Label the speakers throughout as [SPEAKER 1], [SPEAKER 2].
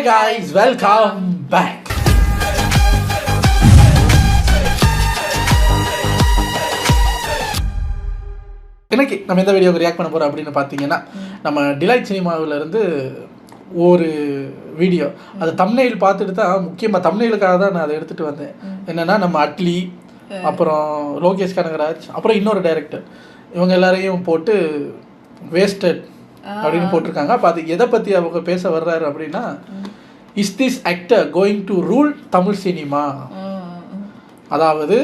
[SPEAKER 1] Hi guys welcome back இன்னைக்கு நம்ம எந்த வீடியோக்கு ரியாக்ட் பண்ண போறோம் அப்படின்னு பார்த்தீங்கன்னா நம்ம டிலைட் சினிமாவுல இருந்து ஒரு வீடியோ அது தம்னையில் பார்த்துட்டு தான் முக்கியமாக தம்னையிலுக்காக தான் நான் அதை எடுத்துகிட்டு வந்தேன். என்னென்னா நம்ம அட்லி அப்புறம் லோகேஷ் கனகராஜ் அப்புறம் இன்னொரு டைரக்டர் இவங்க எல்லாரையும் போட்டு வேஸ்டட் அப்படின்னு போட்டிருக்காங்க. அப்போ அது எதை பற்றி அவங்க பேச வர்றாரு அப்படின்னா is this actor going to rule Tamil cinema? அதாவது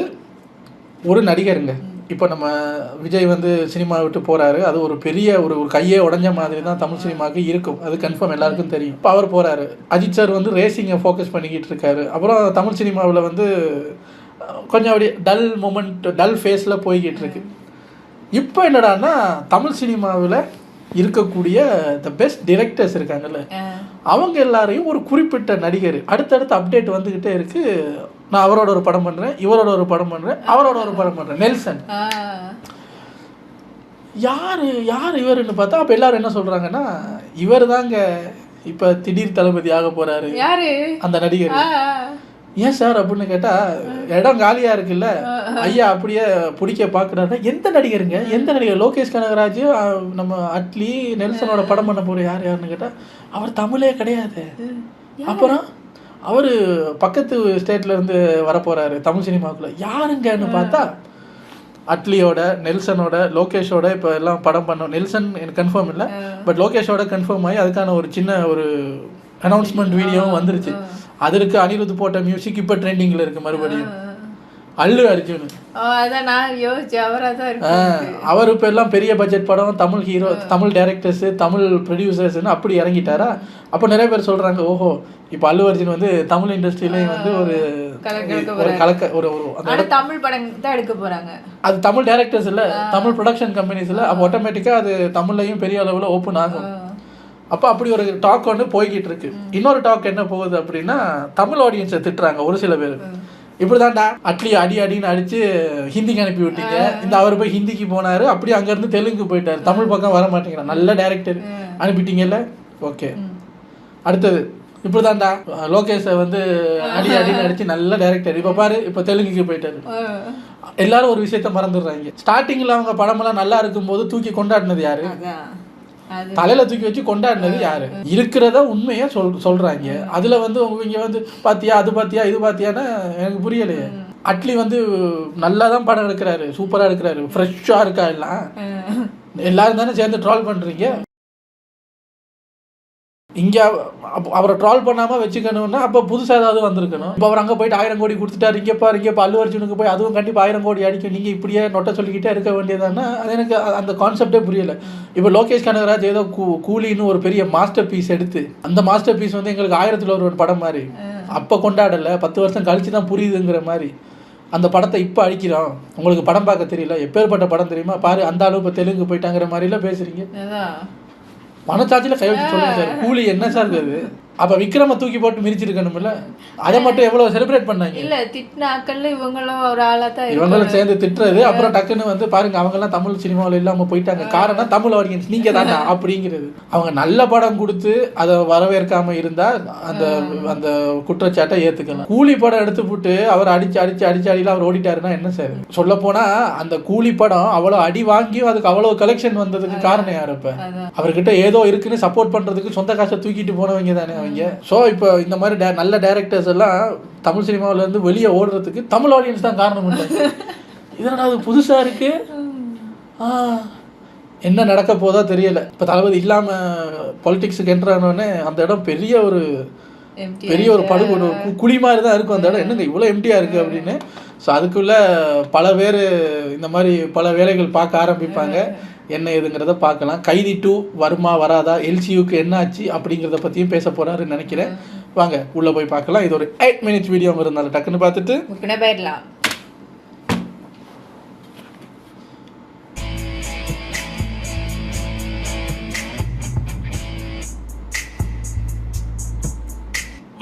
[SPEAKER 1] ஒரு நடிகருங்க. இப்போ நம்ம விஜய் வந்து சினிமா விட்டு போறாரு. அது ஒரு பெரிய ஒரு ஒரு கையே உடைஞ்ச மாதிரி தான் தமிழ் சினிமாவுக்கு இருக்கும். அது கன்ஃபார்ம் எல்லாருக்கும் தெரியும். இப்போ அவர் போறாரு. அஜித் சார் வந்து ரேசிங்கை ஃபோக்கஸ் பண்ணிக்கிட்டு இருக்காரு. அப்புறம் தமிழ் சினிமாவில் வந்து கொஞ்சம் அப்படி டல் மூமெண்ட் டல் ஃபேஸில் போய்கிட்டு இருக்கு. இப்போ என்னடான்னா தமிழ் சினிமாவில் இருக்கக்கூடிய த பெஸ்ட் டிரெக்டர்ஸ் இருக்காங்கல்ல. அவங்க எல்லாரையும் ஒரு குறிப்பிட்ட நடிகர் அடுத்தடுத்து அப்டேட் வந்துக்கிட்டே இருக்கு. நான் அவரோட ஒரு படம் பண்ணுறேன் இவரோட ஒரு படம் பண்ணுறேன் அவரோட ஒரு படம் பண்ணுறேன் நெல்சன். யார் யார் இவருன்னு பார்த்தா அப்போ எல்லாரும் என்ன சொல்கிறாங்கன்னா இவர் தாங்க இப்போ திடீர் தளபதி ஆக போகிறாரு அந்த நடிகர். ஏன் சார் அப்படின்னு கேட்டா இடம் காலியா இருக்குல்ல ஐயா அப்படியே பிடிக்க பாக்குறாருன்னா எந்த நடிகருங்க? எந்த நடிகர்? லோகேஷ் கனகராஜ் நம்ம அட்லி நெல்சனோட படம் பண்ண போற யார் யாருன்னு கேட்டா அவர் தமிழே கிடையாது. அப்புறம் அவரு பக்கத்து ஸ்டேட்ல இருந்து வரப்போறாரு தமிழ் சினிமாவுக்குள்ள யாருங்கன்னு பார்த்தா அட்லியோட நெல்சனோட லோகேஷோட இப்போ எல்லாம் படம் பண்ணோம். நெல்சன் எனக்கு கன்ஃபார்ம் இல்லை பட் லோகேஷோட கன்ஃபார்ம் ஆகி அதுக்கான ஒரு சின்ன ஒரு அனௌன்ஸ்மெண்ட் வீடியோவும் வந்துருச்சு. அதற்கு அனிருத் போட்ட மியூசிக் இப்போ ட்ரெண்டிங்கில் இருக்கு மறுபடியும். அல்லு அர்ஜுன்.
[SPEAKER 2] அவரா
[SPEAKER 1] இப்போ எல்லாம் பெரிய பட்ஜெட் படம் தமிழ் ஹீரோ தமிழ் டைரக்டர்ஸ் தமிழ் ப்ரொடியூசர்ஸ்னு அப்படி இறங்கிட்டாரா? அப்போ நிறைய பேர் சொல்றாங்க ஓஹோ இப்போ அல்லு அர்ஜுன் வந்து தமிழ் இண்டஸ்ட்ரியிலையும் வந்து ஒரு ஒரு கலக்க ஒரு ஒரு
[SPEAKER 2] தமிழ் படம் தான் எடுக்க போறாங்க.
[SPEAKER 1] அது தமிழ் டைரக்டர்ஸ் இல்ல தமிழ் ப்ரொடக்ஷன் கம்பெனிஸ் இல்ல அப்போ ஆட்டோமேட்டிக்காக அது தமிழ்லையும் பெரிய அளவில் ஓப்பன் ஆகும். அப்போ அப்படி ஒரு டாக் ஒன்று போய்கிட்டு இருக்கு. இன்னொரு டாக் என்ன போகுது அப்படின்னா தமிழ் ஆடியன்ஸை திட்டுறாங்க ஒரு சில பேர். இப்படிதான்டா அட்லி அடி அடின்னு அடிச்சு ஹிந்திக்கு அனுப்பி விட்டீங்க. இந்த அவர் போய் ஹிந்திக்கு போனாரு அப்படியே அங்கேருந்து தெலுங்கு போயிட்டாரு. தமிழ் பக்கம் வர மாட்டேங்கிறார். நல்ல டைரக்டர் அனுப்பிட்டீங்கல்ல? ஓகே. அடுத்தது இப்படிதான்டா லோகேஷை வந்து அடி அடின்னு அடிச்சு நல்ல டைரக்டர் இப்போ பாரு இப்போ தெலுங்குக்கு போயிட்டாரு. எல்லாரும் ஒரு விஷயத்த மறந்துடுறாங்க. ஸ்டார்டிங்ல அவங்க படமெல்லாம் நல்லா இருக்கும்போது தூக்கி கொண்டாடினது யாரு? தலையில தூக்கி வச்சு கொண்டாடினது யாரு? இருக்கிறத உண்மையா சொல் சொல்றாங்க. அதுல வந்து இங்க வந்து பாத்தியா அது பாத்தியா இது பாத்தியான்னு எனக்கு புரியலையே. அட்லி வந்து நல்லா தான் படம் எடுக்கிறாரு சூப்பரா எடுக்கிறாரு ஃப்ரெஷ்ஷா இருக்கா எல்லாம்? எல்லாரும் தானே சேர்ந்து ட்ரால் பண்றீங்க? இங்க அவரை ட்ரால் பண்ணாம வச்சுக்கணும்னா அப்ப புதுசா ஏதாவது வந்திருக்கணும். இப்போ அவர் அங்க போயிட்டு ஆயிரம் கோடி கொடுத்துட்டாரு இங்க பாரு இங்க அல்லு அர்ஜுனுக்கு போய் அதுவும் கண்டிப்பா ஆயிரம் கோடி அடிக்கும். நீங்க இப்படியே நொட்ட சொல்லிக்கிட்டே இருக்க வேண்டியதானா அது எனக்கு அந்த கான்செப்டே புரியல. இப்போ லோகேஷ் கனகராஜ் ஏதோ கூ- கூலின்னு ஒரு பெரிய மாஸ்டர் பீஸ் எடுத்து அந்த மாஸ்டர் பீஸ் வந்து எங்களுக்கு ஆயிரத்துல ஒரு ஒரு படம் மாதிரி. அப்ப கொண்டாடல பத்து வருஷம் கழிச்சு தான் புரியுதுங்கிற மாதிரி. அந்த படத்தை இப்போ அழிக்கிறோம். உங்களுக்கு படம் பார்க்க தெரியல. எப்பேற்பட்ட படம் தெரியுமா? பாரு அந்த அளவு இப்போ தெலுங்கு போயிட்டாங்கிற மாதிரிலாம் பேசுறீங்க.
[SPEAKER 2] அதான்
[SPEAKER 1] சார்ஜில் கை வச்சு சார். கூலி என்ன சார் அது அப்ப விக்ரம தூக்கி போட்டு மிதிச்சிருக்கணும்ல? அதை மட்டும் எவ்வளவு செலிப்ரேட் பண்ணாங்க?
[SPEAKER 2] இல்ல திட்டின ஆக்கள்ல இவங்களும் ஒரு ஆளா தான்
[SPEAKER 1] இவங்களும் சேர்ந்து திட்டுறது அப்புறம் டக்குன்னு வந்து பாருங்க அவங்க எல்லாம் தமிழ் சினிமாவில் இல்லாம போயிட்டாங்க. காரணம் தமிழ் ஆடியன்ஸ் நீங்க தாண்டா அப்படிங்கிறது. அவங்க நல்ல படம் கொடுத்து அதை வரவேற்காம இருந்தா அந்த அந்த குற்றச்சாட்டை ஏத்துக்கலாம். கூலி படம் எடுத்து போட்டு அவர் அடிச்சு அடிச்சு அடிச்சு அடியில அவர் ஓடிட்டாருன்னா என்ன சார்? சொல்ல போனா அந்த கூலி படம் அவ்வளவு அடி வாங்கியும் அதுக்கு அவ்வளவு கலெக்ஷன் வந்ததுக்கு காரணம் யார் இப்ப அவர்கிட்ட ஏதோ இருக்குன்னு சப்போர்ட் பண்றதுக்கு சொந்த காசை தூக்கிட்டு போனவங்க தானே அவங்க ஸோ இப்போ இந்த மாதிரி டே- நல்ல டேரக்டர்ஸ் எல்லாம் தமிழ் சினிமாவுல இருந்து வெளியே ஓடுறதுக்கு தமிழ் ஆடியன்ஸ் தான் காரணம் இல்லை இதனால் அது புதுசா இருக்கு? ஆ, என்ன நடக்க போதோ தெரியல. இப்போ தளபதி இல்லாம பொலிட்டிக்ஸுக்கு என்ட்ரானோடனே அந்த இடம் பெரிய ஒரு பெரிய ஒரு படு ஒரு கு- குழி மாதிரி தான் இருக்கும் அந்த இடம். என்னங்க இவ்வளோ எம்டியாக இருக்குது அப்படின்னு. ஸோ அதுக்குள்ள பல பேர் இந்த மாதிரி பல வேலைகள் பார்க்க ஆரம்பிப்பாங்க. என்ன ஏதுங்கிறத பார்க்கலாம். கைதி டூ வருமா வராதா எல்சியூக்கு என்ன ஆச்சு அப்படிங்கிறத பற்றியும் பேச போறாருன்னு நினைக்கிறேன். வாங்க உள்ளே போய் பார்க்கலாம். இது ஒரு எயிட் மினிட்ஸ் வீடியோ இருந்தாலும் டக்குன்னு பார்த்துட்டு
[SPEAKER 2] போயிடலாம்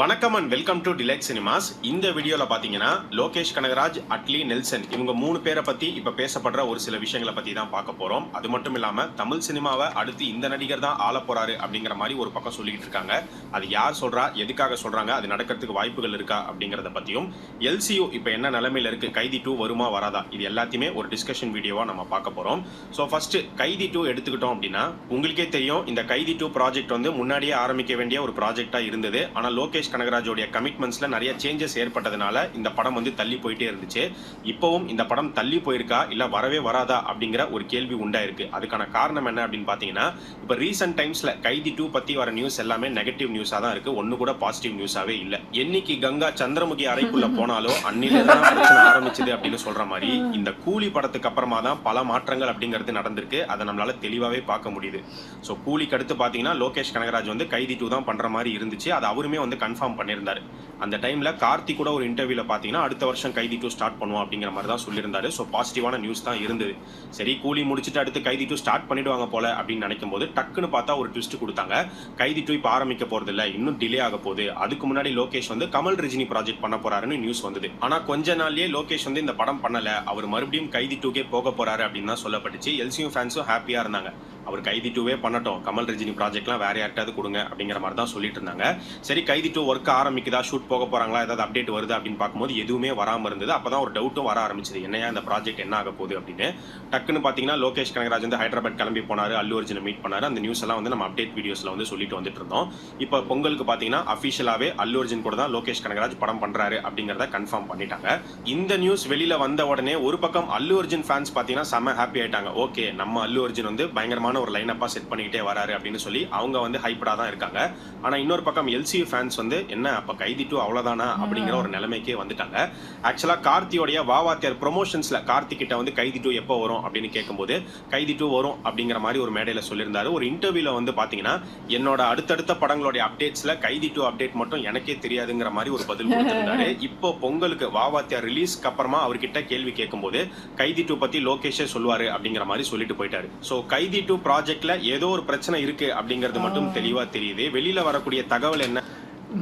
[SPEAKER 3] வணக்கம் and welcome to Delight Cinemas இந்த வீடியோவில் பார்த்தீங்கன்னா லோகேஷ் கனகராஜ் அட்லி நெல்சன் இவங்க மூணு பேரை பற்றி இப்போ பேசப்படுற ஒரு சில விஷயங்களை பற்றி தான் பார்க்க போகிறோம் அது மட்டும் இல்லாமல் தமிழ் சினிமாவை அடுத்து இந்த நடிகர் தான் ஆள போகிறாரு அப்படிங்கிற மாதிரி ஒரு பக்கம் சொல்லிக்கிட்டு இருக்காங்க. அது யார் சொல்கிறா எதுக்காக சொல்கிறாங்க அது நடக்கிறதுக்கு வாய்ப்புகள் இருக்கா அப்படிங்கிறத பற்றியும் எல்சியூ இப்போ என்ன நிலைமையில இருக்கு கைதி டூ வருமா வராதா இது எல்லாத்தையுமே ஒரு டிஸ்கஷன் வீடியோவாக நம்ம பார்க்க போகிறோம் ஸோ ஃபஸ்ட்டு கைதி டூ எடுத்துக்கிட்டோம் அப்படின்னா உங்களுக்கே தெரியும் இந்த கைதி டூ ப்ராஜெக்ட் வந்து முன்னாடியே ஆரம்பிக்க வேண்டிய ஒரு ப்ராஜெக்டாக இருந்தது. ஆனால் லோகேஷ் கனகராஜோடைய கமிட்மெண்ட்ஸ்ல நிறைய சேஞ்சஸ் ஏற்பட்டதுனால இந்த படம் வந்து தள்ளி போயிட்டே இருந்துச்சு. இப்போவும் இந்த படம் தள்ளி போயிருக்கா? இல்ல வரவே வராதா? அப்படிங்கிற ஒரு கேள்வி உண்டாயிருக்கு. அதுக்கான காரணம் என்ன அப்படின்னு பாத்தீங்கன்னா இப்ப ரீசெண்ட் டைம்ஸ்ல கைதி டூ பத்தி வர நியூஸ் எல்லாமே நெகட்டிவ் நியூஸா தான் இருக்கு. ஒண்ணு கூட பாசிட்டிவ் நியூஸாவே இல்ல. என்னைக்கு கங்கா சந்திரமுகி அறைக்குள்ள போனாலோ அன்னிலே தான் பிரச்சனை ஆரம்பிச்சது அப்படின்னு சொல்ற மாதிரி இந்த கூலி படத்துக்கு அப்புறமா தான் பல மாற்றங்கள் அப்படிங்கிறது நடந்திருக்கு. அதை நம்மளால தெளிவாவே பார்க்க முடியுது. ஸோ கூலிக்கு அடுத்து பாத்தீங்கன்னா லோகேஷ் கனகராஜ் வந்து கைதி டூ தான் பண்ற மாதிரி இருந்துச்சு. அது அவருமே வந்து கன்ஃபார்ம் பண்ணியிருந்தாரு. அந்த டைமில் கார்த்தி கூட ஒரு இன்டர்வியூவில் பார்த்தீங்கன்னா அடுத்த வருஷம் கைதி டூ ஸ்டார்ட் பண்ணுவோம் அப்படிங்கிற மாதிரி தான் சொல்லியிருந்தாரு. ஸோ பாசிட்டிவான நியூஸ் தான் இருந்தது. சரி கூலி முடிச்சுட்டு அடுத்து கைதி டூ ஸ்டார்ட் பண்ணிடுவாங்க போல அப்படின்னு நினைக்கும் போது டக்குன்னு பார்த்தா ஒரு ட்விஸ்ட் கொடுத்தாங்க. கைதி டூ இப்போ ஆரம்பிக்க போகிறது இல்லை இன்னும் டிலே ஆக போகுது. அதுக்கு முன்னாடி லோகேஷ் வந்து கமல் ரஜினி ப்ராஜெக்ட் பண்ண போறாருன்னு நியூஸ் வந்தது. ஆனால் கொஞ்ச நாள்லயே லோகேஷ் வந்து இந்த படம் பண்ணலை. அவர் மறுபடியும் கைதி டூக்கே போக போறாரு அப்படின்னு தான் சொல்லப்பட்டுச்சு. எல்சியும் ஃபேன்ஸும் ஹாப்பியாக இருந்தாங்க. அவர் கைதி டூவே பண்ணட்டும். கமல் ரஜினி ப்ராஜெக்ட்லாம் வேற யார்ட்டாவது கொடுங்க அப்படிங்கிற மாதிரி தான் சொல்லிட்டு இருந்தாங்க. சரி கைதி டூ ஒர்க் ஆரம்பிக்குதா? ஷூட் போக போறாங்களா? ஏதாவது அப்டேட் வருது அப்படின்னு பார்க்கும்போது எதுவுமே வராமல் இருந்தது. அப்பதான் ஒரு டவுட்டும் வர ஆரம்பிச்சது. என்னையா இந்த ப்ராஜெக்ட் என்ன ஆக போகுது அப்படின்னு. டக்குன்னு பாத்தீங்கன்னா லோகேஷ் கனகராஜ் வந்து ஹைதராபாத் கிளம்பி போனாரு. அல்லு அர்ஜுனை மீட் பண்ணாரு. அந்த நியூஸ் எல்லாம் வந்து நம்ம அப்டேட் வீடியோஸ்ல வந்து சொல்லிட்டு வந்துட்டு இருந்தோம். இப்போ பொங்கலுக்கு பாத்தீங்கன்னா அபிஷியலாவே அல்லு அர்ஜுன் கூட தான் லோகேஷ் கனகராஜ் படம் பண்றாரு அப்படிங்கறத கன்ஃபார்ம் பண்ணிட்டாங்க. இந்த நியூஸ் வெளியில வந்த உடனே ஒரு பக்கம் அல்லு அர்ஜுன் ஃபேன்ஸ் பாத்தீங்கன்னா செம்ம ஹாப்பி ஆயிட்டாங்க. ஓகே நம்ம அல்லு அர்ஜுன் வந்து பயங்கரமான ஒரு லைனப்பா செட் பண்ணிக்கிட்டே வராரு அப்படின்னு சொல்லி அவங்க வந்து ஹைப்படா தான் இருக்காங்க. ஆனா இன்னொரு பக்கம் எல்சி ஃபேன்ஸ் வந்து என்ன அப்ப கைதி டூ அவ்வளவுதானா? அப்படிங்கிற ஒரு நிலைமைக்கே வந்துட்டாங்க. ஆக்சுவலா கார்த்தியோடைய வாவாத்தியார் ப்ரொமோஷன்ஸ்ல கார்த்தி கிட்ட வந்து கைதி டூ எப்போ வரும் அப்படின்னு கேட்கும்போது கைதி டூ வரும் அப்படிங்கிற மாதிரி ஒரு மேடையில சொல்லியிருந்தாரு. ஒரு இன்டர்வியூல வந்து பாத்தீங்கன்னா என்னோட அடுத்தடுத்த படங்களுடைய அப்டேட்ஸ்ல கைதி டூ அப்டேட் மட்டும் எனக்கே தெரியாதுங்கிற மாதிரி ஒரு பதில் கொடுத்திருந்தாரு. இப்போ பொங்கலுக்கு வாவாத்தியார் ரிலீஸ்க்கு அப்புறமா அவர்கிட்ட கேள்வி கேட்கும்போது கைதி டூ பத்தி லோகேஷே சொல்லுவாரு அப்படிங்கிற மாதிரி சொல்லிட்டு போயிட்டாரு. சோ கைதி டூ ப்ராஜெக்ட்ல ஏதோ ஒரு பிரச்சனை இருக்கு அப்படிங்கிறது மட்டும் தெளிவா தெரியுது. வெளியில வரக்கூடிய தகவல் என்ன?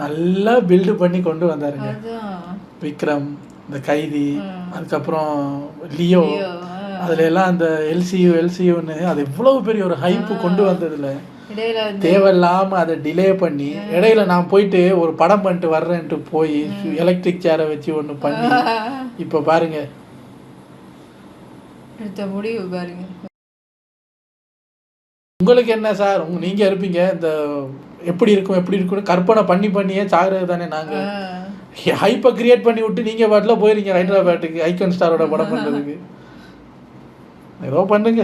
[SPEAKER 1] நல்லா பில்டு பண்ணி கொண்டு வந்தாருங்க. விக்ரம் இந்த கைதி அதுக்கப்புறம் லியோ. அதுல எல்லாம் அந்த எல்சியூ எல்சியூன்னு அது இவ்வளவு பெரிய ஒரு ஹைப்பு கொண்டு வந்ததுல. தேவையில்லாம அதை டிலே பண்ணி இடையில நான் போயிட்டு ஒரு படம் பண்ணிட்டு வர்றேன்ட்டு போய் எலக்ட்ரிக் சேரை வச்சு ஒன்று பண்ணி இப்போ பாருங்க.
[SPEAKER 2] எடுத்த முடிவு பாருங்க.
[SPEAKER 1] உங்களுக்கு என்ன சார்? உங்க நீங்க இருப்பீங்க. இந்த எப்படி இருக்கும் எப்படி இருக்கும்னு கற்பனை பண்ணி பண்ணியே சாகிறது தானே நாங்க.
[SPEAKER 2] ஆ.
[SPEAKER 1] ஹைப்பை கிரியேட் பண்ணி விட்டு நீங்க பாட்டில் போயிருங்க ஹைதராபாத்துக்கு ஐக்கன் ஸ்டாரோட படம் பண்றதுக்கு. ஏதோ பண்ணுங்க.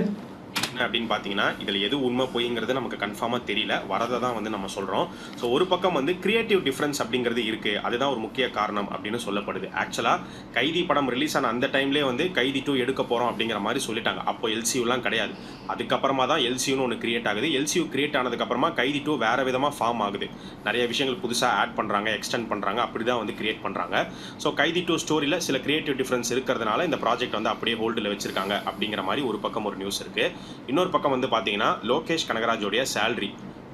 [SPEAKER 3] அப்படின்னு பார்த்தீங்கன்னா இதில் எது உண்மை பொய்ங்கிறது நமக்கு கன்ஃபார்மாக தெரியல. வரதை தான் வந்து நம்ம சொல்கிறோம் ஸோ ஒரு பக்கம் வந்து கிரியேட்டிவ் டிஃப்ரென்ஸ் அப்படிங்கிறது இருக்குது அதுதான் ஒரு முக்கிய காரணம் அப்படின்னு சொல்லப்படுது. ஆக்சுவலாக கைதி படம் ரிலீஸ் ஆன அந்த டைம்லேயே வந்து கைதி டூ எடுக்க போகிறோம் அப்படிங்கிற மாதிரி சொல்லிட்டாங்க. அப்போ எல்சியூலாம் கிடையாது. அதுக்கப்புறமா தான் எல்சியூன்னு ஒன்று கிரியேட் ஆகுது. எல்சியூ கிரியேட் ஆனதுக்கப்புறமா கைதி டூ வேறு விதமாக ஃபார்ம் ஆகுது. நிறைய விஷயங்கள் புதுசாக ஆட் பண்ணுறாங்க எக்ஸ்டெண்ட் பண்ணுறாங்க அப்படி தான் வந்து கிரியேட் பண்ணுறாங்க ஸோ கைதி டூ ஸ்டோரியில் சில கிரியேட்டிவ் டிஃப்ரென்ஸ் இருக்கிறதுனால இந்த ப்ராஜெக்ட் வந்து அப்படியே ஹோல்டில் வச்சிருக்காங்க அப்படிங்கிற மாதிரி ஒரு பக்கம் ஒரு நியூஸ் இருக்குது இன்னொரு பக்கம் வந்து பார்த்தீங்கன்னா லோகேஷ் கனகராஜோடைய சேலரி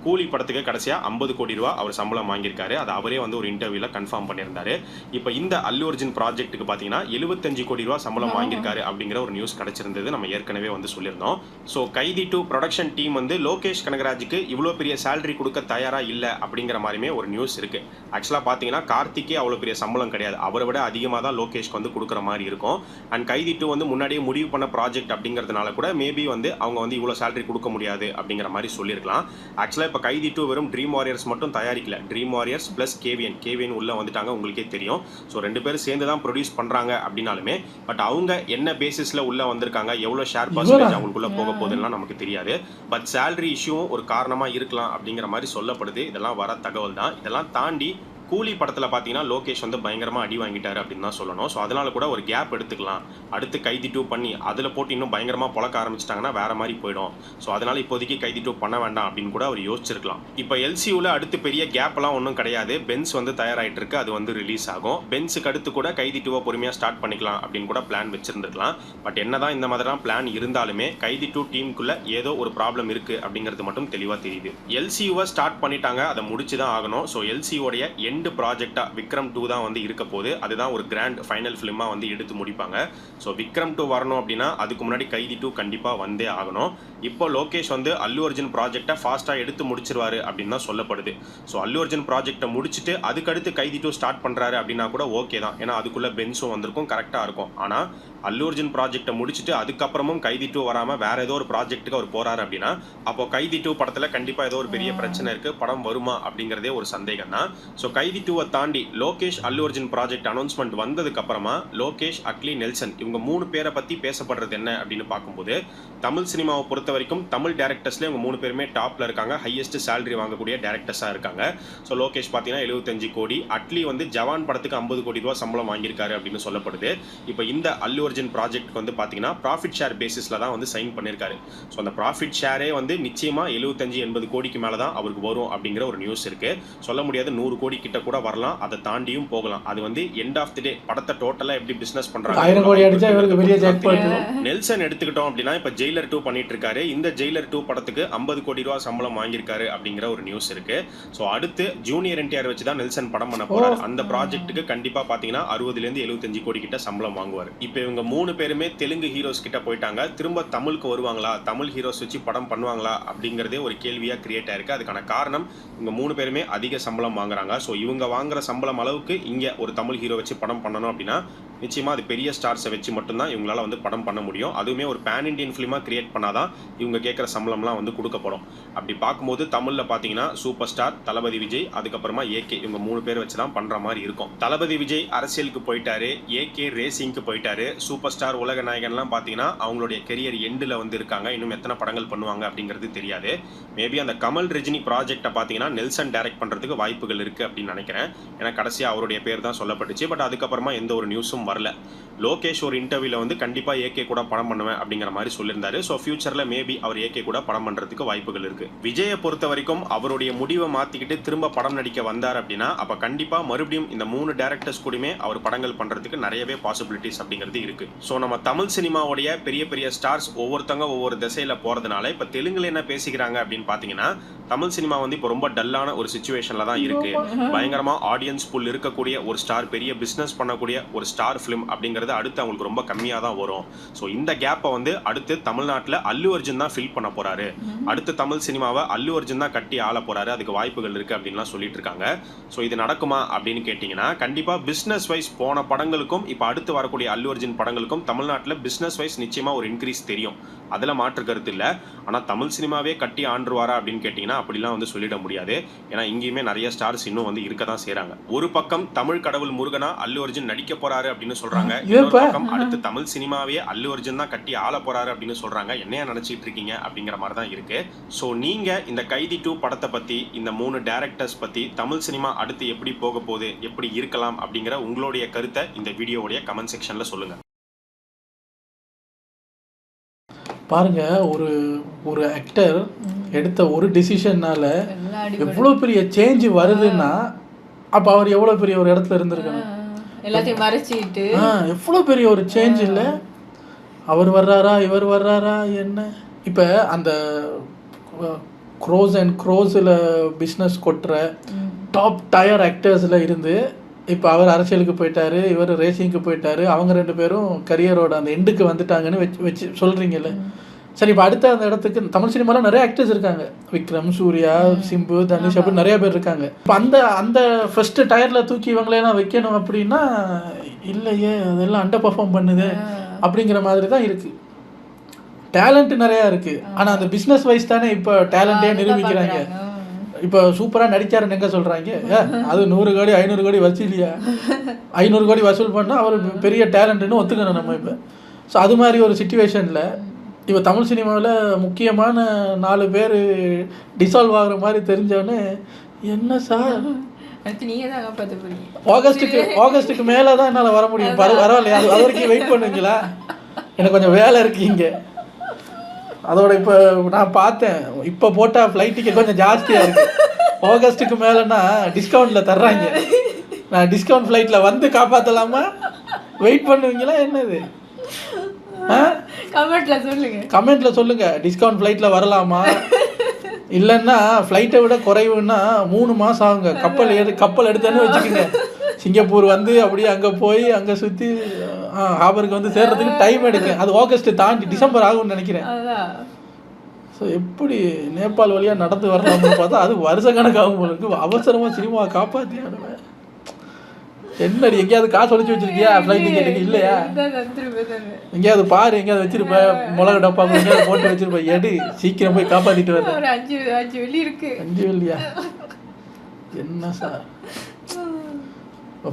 [SPEAKER 3] கூலி படத்துக்கு கடைசியா ஐம்பது கோடி ரூபா அவர் சம்பளம் வாங்கியிருக்காரு. அது அவரே வந்து ஒரு இன்டர்வியூல கன்ஃபார்ம் பண்ணியிருந்தாரு. இப்போ இந்த அல்லு அர்ஜுன் ப்ராஜெக்ட்டுக்கு பார்த்தீங்கன்னா எழுபத்தஞ்சு கோடி ரூபா சம்பளம் வாங்கியிருக்காரு அப்படிங்கிற ஒரு நியூஸ் கிடைச்சிருந்தது. நம்ம ஏற்கனவே வந்து சொல்லியிருந்தோம். So Kaithi two production team வந்து லோகேஷ் கனகராஜுக்கு இவ்வளோ பெரிய சேலரி கொடுக்க தயாரா இல்லை அப்படிங்கிற மாதிரியுமே ஒரு நியூஸ் இருக்கு. ஆக்சுவலாக பார்த்தீங்கன்னா கார்த்திக்கே அவ்வளோ பெரிய சம்பளம் கிடையாது. அவரை விட அதிகமாக தான் லோகேஷ்க்கு வந்து கொடுக்குற மாதிரி இருக்கும். அண்ட் கைதி டூ வந்து முன்னாடியே முடிவு பண்ண ப்ராஜெக்ட் அப்படிங்கிறதுனால கூட மேபி வந்து அவங்க வந்து இவ்வளோ சேலரி கொடுக்க முடியாது அப்படிங்கிற மாதிரி சொல்லியிருக்கலாம். ஆக்சுவலாக இப்போ கைதி டூ வெறும் ட்ரீம் வாரியர்ஸ் மட்டும் தயாரிக்கல. Dream Warriors plus KVN KVN உள்ள வந்துட்டாங்க உங்களுக்கே தெரியும். ஸோ ரெண்டு பேரும் சேர்ந்து தான் ப்ரொடியூஸ் பண்ணுறாங்க அப்படின்னாலுமே பட் அவங்க என்ன பேசிஸில் உள்ள வந்திருக்காங்க எவ்வளோ ஷேர் பர்சன்டேஜ் அவங்களுக்குள்ள போக போகுதுலாம் நமக்கு தெரியாது. பட் சேலரி இஷ்யூவும் ஒரு காரணமாக இருக்கலாம் அப்படிங்கிற மாதிரி சொல்லப்படுது. இதெல்லாம் வர தகவல் தான் இதெல்லாம் தாண்டி கூலி படத்தில் பார்த்தீங்கன்னா லோகேஷ் வந்து பயங்கரமாக அடி வாங்கிட்டார் அப்படின்னு தான் சொல்லணும். ஸோ அதனால் கூட ஒரு கேப் எடுத்துக்கலாம். அடுத்து கைதி டூ பண்ணி அதில் போட்டு இன்னும் பயங்கரமாக பழக்க ஆரம்பிச்சிட்டாங்கன்னா வேறு மாதிரி போயிடும். ஸோ அதனால் இப்போதைக்கு கைதி டூ பண்ண வேண்டாம் அப்படின்னு கூட அவர் யோசிச்சிருக்கலாம். இப்போ எல்சியூவில் அடுத்து பெரிய கேப்லாம் ஒன்றும் கிடையாது. பென்ஸ் வந்து தயாராகிட்டு இருக்கு. அது வந்து ரிலீஸ் ஆகும். பென்ஸுக்கு அடுத்து கூட கைதி டூவை பொறுமையாக ஸ்டார்ட் பண்ணிக்கலாம் அப்படின்னு கூட பிளான் வச்சிருந்துருக்கலாம். பட் என்னதான் இந்த மாதிரிலாம் பிளான் இருந்தாலுமே கைதி டூ டீமுக்குள்ளே ஏதோ ஒரு ப்ராப்ளம் இருக்குது அப்படிங்கிறது மட்டும் தெளிவாக தெரியுது. எல்சியூவை ஸ்டார்ட் பண்ணிட்டாங்க. அதை முடிச்சு தான் ஆகணும் ஸோ எல்சியோடைய எண்டு ப்ராஜெக்டாக விக்ரம் டூ தான் வந்து இருக்க போகுது. அதுதான் ஒரு கிராண்ட் ஃபைனல் ஃபிலிமாக வந்து எடுத்து முடிப்பாங்க. ஸோ விக்ரம் டூ வரணும் அப்படின்னா அதுக்கு முன்னாடி கைதி டூ கண்டிப்பாக வந்தே ஆகணும். இப்போ லோகேஷ் வந்து அல்லு அர்ஜுன் ப்ராஜெக்டை ஃபாஸ்ட்டாக எடுத்து முடிச்சிருவாரு அப்படின்னு தான் சொல்லப்படுது. ஸோ அல்லு அர்ஜுன் ப்ராஜெக்ட்டை முடிச்சுட்டு அதுக்கடுத்து கைதி டூ ஸ்டார்ட் பண்ணுறாரு அப்படின்னா கூட ஓகே தான். ஏன்னா அதுக்குள்ளே பென்ஸும் வந்திருக்கும் கரெக்டாக இருக்கும். ஆனால் அல்லு அர்ஜுன் ப்ராஜெக்ட்டை முடிச்சுட்டு அதுக்கப்புறமும் கைதி டூ வராமல் வேறு ஏதோ ஒரு ப்ராஜெக்ட்டுக்கு அவர் போகிறாரு அப்படின்னா அப்போ கைதி டூ படத்தில் கண்டிப்பாக ஏதோ ஒரு பெரிய பிரச்சனை இருக்குது படம் வருமா அப்படிங்கிறதே ஒரு சந்தேகம் தான் ஸோ கைதி டூவை தாண்டி லோகேஷ் அல்லு அர்ஜுன் ப்ராஜெக்ட் அனௌன்ஸ்மெண்ட் வந்ததுக்கு அப்புறமா லோகேஷ் அட்லி நெல்சன் இவங்க மூணு பேரை பற்றி பேசப்படுறது என்ன அப்படின்னு பார்க்கும்போது தமிழ் சினிமாவை பொறுத்த வரைக்கும் தமிழ் டேரக்டர்ஸ்லேயே இவங்க மூணு பேருமே டாப்ல இருக்காங்க. ஹையஸ்ட் சேலரி வாங்கக்கூடிய டேரக்டர்ஸாக இருக்காங்க. ஸோ லோகேஷ் பார்த்தீங்கன்னா எழுபத்தஞ்சு கோடி. அட்லி வந்து ஜவான் படத்துக்கு ஐம்பது கோடி ரூபா சம்பளம் வாங்கியிருக்காரு அப்படின்னு சொல்லப்படுது. இப்போ இந்த அல்லு அர்ஜுன் ப்ராஜெக்ட் வந்து பார்த்தீங்கன்னா ப்ராஃபிட் ஷேர் பேசிஸில் தான் வந்து சைன் பண்ணியிருக்காரு. ஸோ அந்த ப்ராஃபிட் ஷேரே வந்து நிச்சயமாக எழுபத்தஞ்சு எண்பது கோடிக்கு மேலே தான் அவருக்கு வரும் அப்படிங்கிற ஒரு நியூஸ் இருக்கு. சொல்ல முடியாது நூறு கோடி கிட்ட கூட வரலாம். அதை தாண்டியும் போகலாம். அது வந்து எண்ட் ஆஃப் தி டே படத்தை டோட்டலாக எப்படி
[SPEAKER 1] பெரிய ஜாக்பாட்
[SPEAKER 3] நெல்சன் எடுத்துக்கிட்டோம் அப்படின்னா இப்போ ஜெயிலர் டூ பண்ணிட்டு இருக்காரு. இந்த ஜெயிலர் டூ படத்துக்கு ஐம்பது கோடி ரூபா சம்பளம் வாங்கியிருக்காரு அப்படிங்கிற ஒரு நியூஸ் இருக்கு. ஸோ அடுத்து ஜூனியர் என்டிஆர் வச்சு தான் நெல்சன் படம் பண்ண போறாரு. அந்த ப்ராஜெக்ட்டுக்கு கண்டிப்பா பாத்தீங்கன்னா அறுபதுல இருந்து எழுபத்தஞ்சு கோடி கிட்ட சம்பளம் வாங்குவார். இப்போ இவங்க மூணு பேருமே தெலுங்கு ஹீரோஸ் கிட்ட போயிட்டாங்க. திரும்ப தமிழுக்கு வருவாங்களா? தமிழ் ஹீரோஸ் வச்சு படம் பண்ணுவாங்களா? அப்படிங்கிறதே ஒரு கேள்வியா கிரியேட் ஆயிருக்கு. அதுக்கான காரணம் இவங்க மூணு பேருமே அதிக சம்பளம் வாங்குறாங்க. ஸோ இவங்க வாங்குற சம்பளம் அளவுக்கு இங்க ஒரு தமிழ் ஹீரோ வச்சு படம் பண்ணணும் அப்படின்னா நிச்சயமாக அது பெரிய ஸ்டார்ஸை வச்சு மட்டும்தான் இவங்களால் வந்து படம் பண்ண முடியும். அதுவுமே ஒரு பேன் இண்டியன் ஃபிலிமா கிரியேட் பண்ணாதான் இவங்க கேட்குற சம்பளம்லாம் வந்து கொடுக்கப்படும் அப்படி பார்க்கும்போது தமிழில் பார்த்தீங்கன்னா சூப்பர் ஸ்டார் தளபதி விஜய் அதுக்கப்புறமா ஏகே இவங்க மூணு பேர் வச்சு தான் பண்ணுற மாதிரி இருக்கும். தளபதி விஜய் அரசியலுக்கு போயிட்டாரு ஏகே ரேசிங்க்கு போயிட்டாரு சூப்பர் ஸ்டார் உலக நாயகன்லாம் பார்த்தீங்கன்னா அவங்களுடைய கெரியர் எண்டில் வந்து இருக்காங்க. இன்னும் எத்தனை படங்கள் பண்ணுவாங்க அப்படிங்கிறது தெரியாது. மேபி அந்த கமல் ரஜினி ப்ராஜெக்ட்டை பார்த்தீங்கன்னா நெல்சன் டைரக்ட் பண்ணுறதுக்கு வாய்ப்புகள் இருக்குது அப்படின்னு நினைக்கிறேன். ஏன்னா கடைசியாக அவருடைய பேர் தான் சொல்லப்பட்டுச்சு. பட் அதுக்கப்புறமா எந்த ஒரு நியூஸும் வரல. லோகேஷ் ஒரு இன்டர்வியூவில் வந்து கண்டிப்பாக ஏகே கூட படம் பண்ணுவேன் அப்படிங்கிற மாதிரி சொல்லியிருந்தாரு. ஸோ ஃபியூச்சரில் மேபி அவர் ஏகே கூட படம் பண்ணுறதுக்கு வாய்ப்புகள் இருக்குது விஜயை பொறுத்த வரைக்கும் அவருடைய முடிவை மாற்றிக்கிட்டு திரும்ப படம் நடிக்க வந்தார் அப்படின்னா அப்போ கண்டிப்பாக மறுபடியும் இந்த மூணு டேரக்டர்ஸ் கூடயுமே அவர் படங்கள் பண்ணுறதுக்கு நிறையவே பாசிபிலிட்டிஸ் அப்படிங்கிறது இருக்குது ஸோ நம்ம தமிழ் சினிமாவுடைய பெரிய பெரிய ஸ்டார்ஸ் ஒவ்வொருத்தங்க ஒவ்வொரு திசையில் போகிறதுனால இப்போ தெலுங்குல என்ன பேசிக்கிறாங்க அப்படின்னு பார்த்தீங்கன்னா தமிழ் சினிமா வந்து இப்போ ரொம்ப டல்லான ஒரு சுச்சுவேஷனில் தான் இருக்கு. பயங்கரமாக ஆடியன்ஸ் புல் இருக்கக்கூடிய ஒரு ஸ்டார் பெரிய பிஸ்னஸ் பண்ணக்கூடிய ஒரு ஸ்டார் ஃபிலிம் அப்படிங்கிறது அடுத்து அவங்களுக்கு ரொம்ப கம்மியாக தான் வரும். ஸோ இந்த கேப்பை வந்து அடுத்து தமிழ்நாட்டில் அல்லு அர்ஜுன் தான் ஃபில் பண்ண போறாரு. அடுத்து தமிழ் சினிமாவை அல்லு அர்ஜுன் தான் கட்டி ஆள போறாரு. அதுக்கு வாய்ப்புகள் இருக்கு அப்படின்லாம் சொல்லிட்டு இருக்காங்க. ஸோ இது நடக்குமா அப்படின்னு கேட்டிங்கன்னா கண்டிப்பாக பிஸ்னஸ் வைஸ் போன படங்களுக்கும் இப்போ அடுத்து வரக்கூடிய அல்லு அர்ஜுன் படங்களுக்கும் தமிழ்நாட்டில் பிஸ்னஸ் வைஸ் நிச்சயமாக ஒரு இன்க்ரீஸ் தெரியும். அதில் மாற்று கருத்து இல்லை. ஆனால் தமிழ் சினிமாவே கட்டி ஆண்டுருவாரா அப்படின்னு கேட்டிங்கன்னா அப்படிலாம் வந்து சொல்லிட முடியாது. ஏன்னா இங்கேயுமே நிறைய ஸ்டார்ஸ் இன்னும் வந்து இருக்க தான் செய்கிறாங்க ஒரு பக்கம் தமிழ் கடவுள் முருகனா அல்லு அர்ஜுன் நடிக்க போறாரு அப்படின்னு சொல்றாங்க.
[SPEAKER 1] ஏப்பா?
[SPEAKER 3] பக்கம் அடுத்து தமிழ் சினிமாவே அல்லு அர்ஜுன் தான் கட்டி ஆள போறாரு அப்படின்னு சொல்றாங்க. என்னையா நினைச்சிட்டு இருக்கீங்க? அப்படிங்கிற மாதிரி தான் இருக்கு. ஸோ நீங்க இந்த கைதி டூ படத்தை பத்தி இந்த மூணு டேரக்டர்ஸ் பத்தி தமிழ் சினிமா அடுத்து எப்படி போக போகுது எப்படி இருக்கலாம் அப்படிங்கிற உங்களுடைய கருத்தை இந்த வீடியோவுடைய கமெண்ட் செக்ஷன்ல சொல்லுங்க.
[SPEAKER 1] பாருங்க ஒரு ஒரு ஆக்டர் எடுத்த ஒரு டிசிஷன்னால எவ்வளோ பெரிய சேஞ்ச் வருதுன்னா அப்போ அவர் எவ்வளோ பெரிய ஒரு இடத்துல இருந்திருக்கணும்?
[SPEAKER 2] எல்லாத்தையும் மறைச்சிட்டு
[SPEAKER 1] எவ்வளோ பெரிய ஒரு சேஞ்ச் இல்லை? அவர் வர்றாரா இவர் வர்றாரா என்ன? இப்போ அந்த க்ரோஸ் அண்ட் க்ரோஸில் பிஸ்னஸ் கொட்டுற டாப் டயர் ஆக்டர்ஸில் இருந்து இப்போ அவர் அரசியலுக்கு போயிட்டாரு இவர் ரேசிங்க்கு போயிட்டாரு அவங்க ரெண்டு பேரும் கரியரோட அந்த எண்டுக்கு வந்துட்டாங்கன்னு வச்சு வச்சு சொல்கிறீங்கல்ல சரி இப்போ அடுத்த அந்த இடத்துக்கு தமிழ் சினிமாவில் நிறைய ஆக்டர்ஸ் இருக்காங்க. விக்ரம் சூர்யா சிம்பு தனுஷ் அப்படி நிறைய பேர் இருக்காங்க. இப்போ அந்த அந்த ஃபர்ஸ்ட் டயரில் தூக்கி இவங்களெல்லாம் வைக்கணும் அப்படின்னா இல்லையே அதெல்லாம் அண்டர் பர்ஃபார்ம் பண்ணுது அப்படிங்கிற மாதிரி தான் இருக்கு. டேலண்ட் நிறையா இருக்கு. ஆனால் அந்த பிஸ்னஸ் வைஸ் தானே இப்போ டேலண்ட்டே நிரூபிக்கிறாங்க. இப்போ சூப்பராக நடிச்சாருன்னு எங்க சொல்கிறாங்க அது நூறு கோடி ஐநூறு கோடி வசூலியா? ஐநூறு கோடி வசூல் பண்ணால் அவர் பெரிய டேலண்ட்னு ஒத்துக்கணும் நம்ம இப்போ. ஸோ அது மாதிரி ஒரு சுச்சுவேஷனில் இப்போ தமிழ் சினிமாவில் முக்கியமான நாலு பேர் டிசால்வ் ஆகுற மாதிரி தெரிஞ்சவொடனே என்ன சார்? ஆகஸ்ட்டுக்கு ஆகஸ்ட்டுக்கு மேலே தான் என்னால் வர முடியும். பரவ பரவாயில்லையா அது வரைக்கும் வெயிட் பண்ணுவீங்களா? எனக்கு கொஞ்சம் வேலை இருக்கு இங்கே. அதோட இப்போ நான் பார்த்தேன். இப்போ போட்டால் ஃப்ளைட் டிக்கெட் கொஞ்சம் ஜாஸ்தியாக இருக்கு. ஆகஸ்ட்டுக்கு மேலேன்னா டிஸ்கவுண்ட்டில் தர்றாங்க. நான் டிஸ்கவுண்ட் ஃப்ளைட்டில் வந்து காப்பாற்றலாமா வெயிட் பண்ணுவீங்களா? என்னது?
[SPEAKER 2] கமெண்ட்ல சொல்லுங்க.
[SPEAKER 1] கமெண்ட்ல சொல்லுங்க. டிஸ்கவுண்ட் ஃப்ளைட்டில் வரலாமா? இல்லைன்னா ஃப்ளைட்டை விட குறைவுன்னா மூணு மாதம் ஆகுங்க. கப்பல் ஏறி கப்பல் எடுத்தேன்னு வச்சுக்கோங்க. சிங்கப்பூர் வந்து அப்படியே அங்கே போய் அங்கே சுற்றி ஹாபருக்கு வந்து சேர்றதுக்கு டைம் எடுக்கும் அது ஆகஸ்ட் தாண்டி டிசம்பர் ஆகும்னு நினைக்கிறேன். ஸோ எப்படி நேபாள் வழியாக நடந்து வரலாம்னு பார்த்தா அது வருஷ கணக்காகும் அவசரமாக சினிமாவை காப்பாற்றி ஆடுவேன் என்னடி எங்கேயாவது காசு ஒழிச்சு வச்சிருக்கியா? ஃப்ளைட் டிக்கெட்டுக்கு இல்லையா. எங்கேயாவது பாரு எங்கேயாவது வச்சிருப்ப. மிளகு டப்பா எங்கேயாவது போட்டு வச்சிருப்ப. எடு சீக்கிரம் போய் காப்பாற்றிட்டு வர
[SPEAKER 2] ஒரு அஞ்சு அஞ்சு வெள்ளி இருக்கு.
[SPEAKER 1] அஞ்சு இல்லையா என்ன சார்?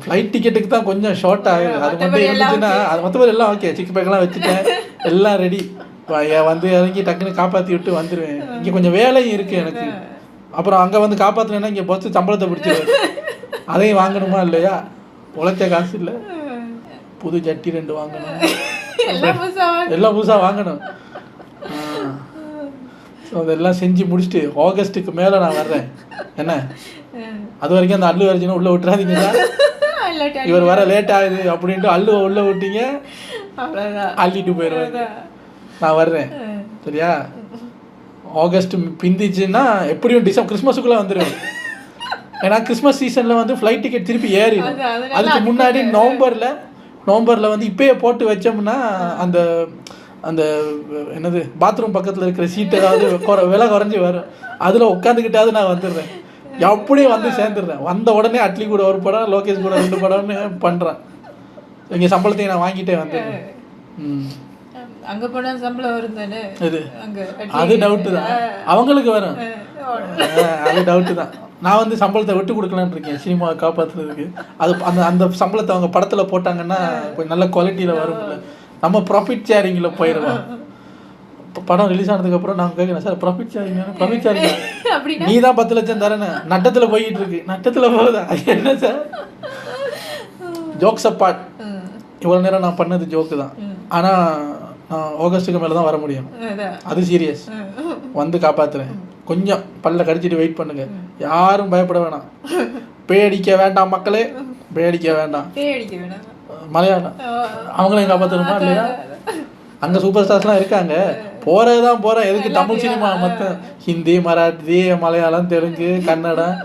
[SPEAKER 1] ஃப்ளைட் டிக்கெட்டுக்கு தான் கொஞ்சம் ஷார்ட் ஆகுது. அது மட்டும் இருந்துச்சுன்னா அது மற்றபடி எல்லாம் ஓகே சிக்கு பேக்கெல்லாம் வச்சுட்டேன். எல்லாம் ரெடி வந்து இறங்கி டக்குன்னு காப்பாற்றி விட்டு வந்துடுவேன் இங்கே கொஞ்சம் வேலையும் இருக்குது எனக்கு. அப்புறம் அங்கே வந்து காப்பாற்றினேன்னா இங்கே பஸ்ஸு சம்பளத்தை பிடிச்சிருவேன் அதையும் வாங்கணுமா இல்லையா? உழைச்ச காசு இல்லை புது ஜட்டி ரெண்டு வாங்கணும்.
[SPEAKER 2] எல்லாம்
[SPEAKER 1] புதுசாக வாங்கணும். ஸோ அதெல்லாம் செஞ்சு முடிச்சுட்டு ஆகஸ்ட்டுக்கு மேலே நான் வர்றேன். என்ன? அது வரைக்கும் அந்த அல்லு அர்ஜுனை உள்ளே விட்டுறாதீங்க. இவர் வர லேட் ஆகுது அப்படின்ட்டு அல்லுவை உள்ளே விட்டீங்க. அள்ளிட்டு போயிடுவாங்க நான் வர்றேன். சரியா? ஆகஸ்ட் பிந்திச்சுன்னா எப்படியும் டிசம்பர் கிறிஸ்மஸுக்குள்ளே வந்துடுவேன் ஏன்னா கிறிஸ்மஸ் சீசனில் வந்து ஃப்ளைட் டிக்கெட் திருப்பி ஏறிடும்.
[SPEAKER 2] அது-
[SPEAKER 1] அதுக்கு முன்னாடி நவம்பரில் நவம்பரில் வந்து இப்பயே போட்டு வச்சோம்னா அந்த அந்த என்னது பாத்ரூம் பக்கத்தில் இருக்கிற சீட் ஏதாவது குறை விலை குறைஞ்சி வரும். அதில் உட்காந்துக்கிட்டாவது நான் வந்துடுறேன். அப்படியும் வந்து சேர்ந்துடுறேன். வந்த உடனே அட்லி கூட ஒரு படம் லோகேஷ் கூட ரெண்டு படம்னு பண்ணுறேன் இங்கே சம்பளத்தையும் நான் வாங்கிட்டே வந்துடுறேன். ம்.
[SPEAKER 2] அங்க போனா சம்பளம் வரும் தானே? அங்க
[SPEAKER 1] அது டவுட்டு தான். அவங்களுக்கு வரும். அது டவுட்டு தான். நான் வந்து சம்பளத்தை விட்டு கொடுக்கலான்னு இருக்கேன். சினிமாவை காப்பாற்றுறதுக்கு அது அந்த அந்த சம்பளத்தை அவங்க படத்தில் போட்டாங்கன்னா கொஞ்சம் நல்ல குவாலிட்டியில் வரும்ல. நம்ம ப்ராஃபிட் ஷேரிங்கில் போயிடுவோம் இப்போ படம் ரிலீஸ் ஆனதுக்கப்புறம் நான் கேட்குறேன் sir profit sharing profit sharing நீ தான் பத்து லட்சம் தரேன்னு. நட்டத்தில் போய்கிட்டு இருக்கு. நட்டத்தில் போகுதா? என்ன சார்? ஜோக்ஸ் அப்பார்ட்
[SPEAKER 2] ம்,
[SPEAKER 1] இவ்வளோ நேரம் நான் பண்ணது ஜோக்கு தான். ஆனால் நான் ஆகஸ்ட்டுக்கு மேலே தான் வர முடியும். அது சீரியஸ் வந்து காப்பாத்துறேன். கொஞ்சம் பல்ல கடிச்சிட்டு வெயிட் பண்ணுங்க. யாரும் பயப்பட வேணாம். பேடிக்க வேண்டாம் மக்களே. பேடிக்க வேண்டாம். மலையாளம். அவங்களையும் காப்பாற்றணுமா இல்லையா? அங்கே சூப்பர் ஸ்டார்ஸ்லாம் இருக்காங்க. போகிறது தான் போகிறேன் எதுக்கு தமிழ் சினிமா மொத்தம்? ஹிந்தி மராத்தி மலையாளம் தெலுங்கு கன்னடம்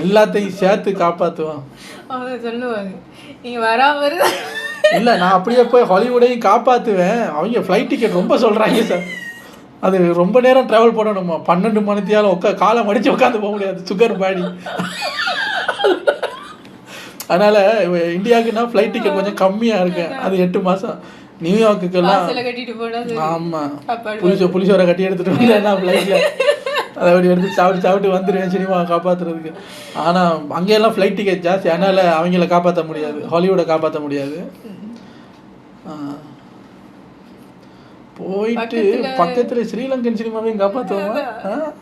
[SPEAKER 1] எல்லாத்தையும் சேர்த்து காப்பாற்றுவோம்
[SPEAKER 2] சொல்லுவாங்க
[SPEAKER 1] இல்லை நான் அப்படியே போய் ஹாலிவுட்டையும் காப்பாற்றுவேன் அவங்க ஃப்ளைட் டிக்கெட் ரொம்ப சொல்கிறாங்க சார். அது ரொம்ப நேரம் ட்ராவல் பண்ணணுமா? பன்னெண்டு மணித்தியாலும் உட்கா காலை மடித்து உட்காந்து போக முடியாது. சுகர் பாடி அதனால் இந்தியாவுக்குன்னா ஃப்ளைட் டிக்கெட் கொஞ்சம் கம்மியாக இருக்கு அது எட்டு மாதம் நியூயார்க்குக்கெல்லாம். ஆமாம் புளிச்ச புளிச்சோரை கட்டி எடுத்துகிட்டு நான் ஃப்ளைட்டில் அதை அப்படி எடுத்து சாப்பிட்டு சாப்பிட்டு வந்துடுவேன் சினிமா காப்பாற்றுறதுக்கு ஆனால் அங்கெல்லாம் ஃப்ளைட் டிக்கெட் ஜாஸ்தி. அதனால் அவங்கள காப்பாற்ற முடியாது. ஹாலிவுட்டை காப்பாற்ற முடியாது. போயிட்டு
[SPEAKER 2] பக்கத்துல-
[SPEAKER 1] ஸ்ரீலங்கன் சினிமாவையும் காப்பாற்றுவோமா ஆ?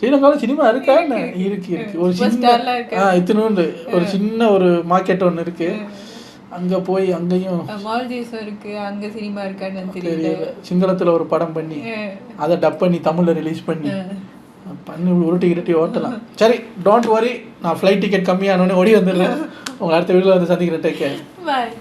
[SPEAKER 1] ஸ்ரீலங்காவில் சினிமா இருக்கா என்ன? இருக்கு இருக்கு. ஒரு சின்ன? ஆ இத்தினூண்டு ஒரு சின்ன ஒரு மார்க்கெட் ஒன்று இருக்கு. அங்கே போய் அங்கேயும்
[SPEAKER 2] மால்தீவ்ஸும் இருக்கு. அங்க சினிமா இருக்கான்னு தெரியல.
[SPEAKER 1] சிங்களத்தில் ஒரு படம் பண்ணி அதை டப் பண்ணி தமிழில் ரிலீஸ் பண்ணி. பண்ணி உருட்டி கிரட்டி ஓட்டலாம். சரி டோன்ட் வரி நான் ஃப்ளைட் டிக்கெட் கம்மியானோடனே ஓடி வந்துடுறேன். உங்களை அடுத்த வீடியோவில் வந்து சந்திக்கிறேன். Take care.